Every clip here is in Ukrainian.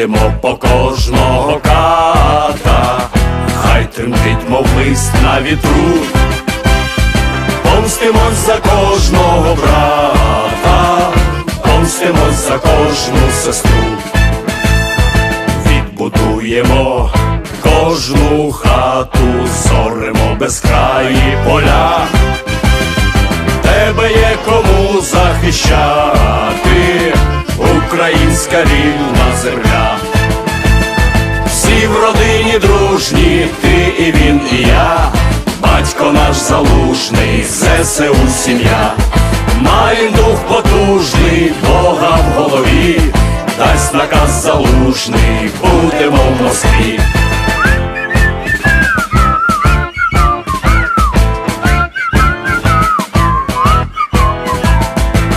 Прийдемо по кожного ката, хай тремтить, мов лист на вітру, помстимось за кожного брата, помстимось за кожну сестру, відбудуємо кожну хату, зоримо безкраї поля, тебе є кому захищати, українська вільна земля. Сім'я, Маєм дух потужний, Бога в голові, дасть наказ залужний, будемо в Москві.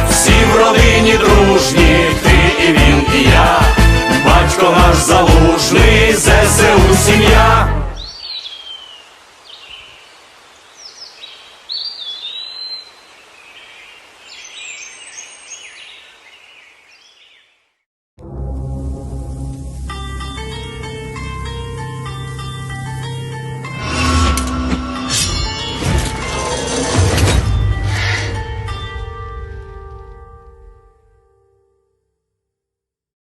Всі в родині дружні, ти і він, і я, батько наш залужний, ЗСУ сім'я.